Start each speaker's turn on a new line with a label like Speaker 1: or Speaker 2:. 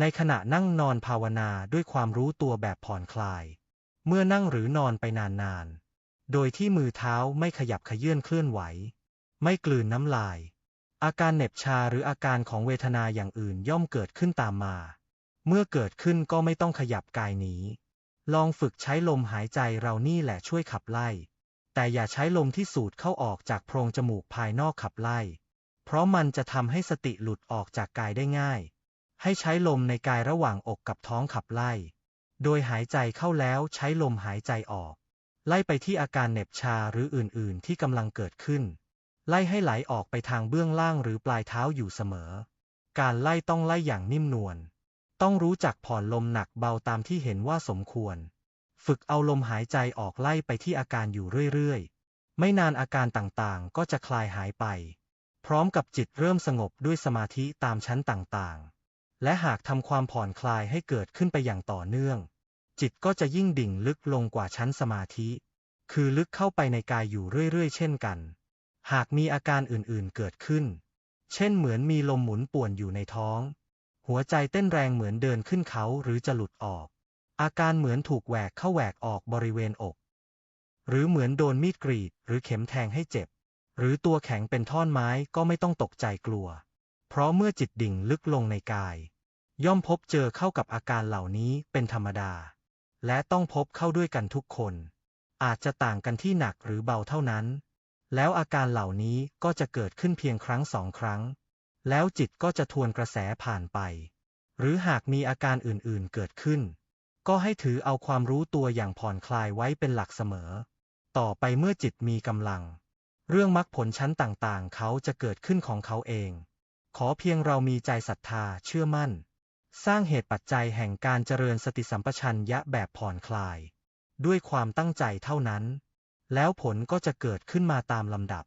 Speaker 1: ในขณะนั่งนอนภาวนาด้วยความรู้ตัวแบบผ่อนคลาย เมื่อนั่งหรือนอนไปนานๆ โดยที่มือเท้าไม่ขยับขยื่นเคลื่อนไหว ไม่กลืนน้ำลาย อาการเหน็บชาหรืออาการของเวทนาอย่างอื่นย่อมเกิดขึ้นตามมา เมื่อเกิดขึ้นก็ไม่ต้องขยับกายหนีลองฝึกใช้ลมหายใจเรานี่แหละช่วยขับไล่ แต่อย่าใช้ลมที่สูดเข้าออกจากโพรงจมูกภายนอกขับไล่ เพราะมันจะทำให้สติหลุดออกจากกายได้ง่าย ให้ใช้ลมในกายระหว่างอกกับท้องขับไล่ โดยหายใจเข้าแล้วใช้ลมหายใจออก ไล่ไปที่อาการเหน็บชาหรืออื่นๆ ที่กำลังเกิดขึ้น ไล่ให้ไหลออกไปทางเบื้องล่างหรือปลายเท้าอยู่เสมอ การไล่ต้องไล่อย่างนิ่มนวล ต้องรู้จักผ่อนลมหนักเบาตามที่เห็นว่าสมควร ฝึกเอาลมหายใจออกไล่ไปที่อาการอยู่เรื่อยๆ ไม่นานอาการต่างๆ ก็จะคลายหายไป พร้อมกับจิตเริ่มสงบด้วยสมาธิตามชั้นต่างๆ และหากทำความผ่อนคลายให้เกิดขึ้นไปอย่างต่อเนื่อง จิตก็จะยิ่งดิ่งลึกลงกว่าชั้นสมาธิ คือลึกเข้าไปในกายอยู่เรื่อยๆ เช่นกัน หากมีอาการอื่นๆเกิดขึ้น เช่นเหมือนมีลมหมุนป่วนอยู่ในท้อง หัวใจเต้นแรงเหมือนเดินขึ้นเขาหรือจะหลุดออก อาการเหมือนถูกแหวกเข้าแหวกออกบริเวณอก หรือเหมือนโดนมีดกรีดหรือเข็มแทงให้เจ็บ หรือตัวแข็งเป็นท่อนไม้ก็ไม่ต้องตกใจกลัว เพราะเมื่อจิตดิ่งลึกลงในกาย ย่อมพบเจอเข้ากับอาการเหล่านี้เป็นธรรมดา และต้องพบเข้าด้วยกันทุกคน อาจจะต่างกันที่หนักหรือเบาเท่านั้น แล้วอาการเหล่านี้ก็จะเกิดขึ้นเพียงครั้งสองครั้ง แล้วจิตก็จะทวนกระแสผ่านไป หรือหากมีอาการอื่นๆเกิดขึ้น ก็ให้ถือเอาความรู้ตัวอย่างผ่อนคลายไว้เป็นหลักเสมอ ต่อไปเมื่อจิตมีกำลัง เรื่องมรรคผลชั้นต่างๆ เขาจะเกิดขึ้นของเขาเอง ขอเพียงเรามีใจศรัทธาเชื่อมั่น สร้างเหตุปัจจัยแห่งการเจริญสติสัมปชัญญะแบบผ่อนคลาย ด้วยความตั้งใจเท่านั้น แล้วผลก็จะเกิดขึ้นมาตามลำดับ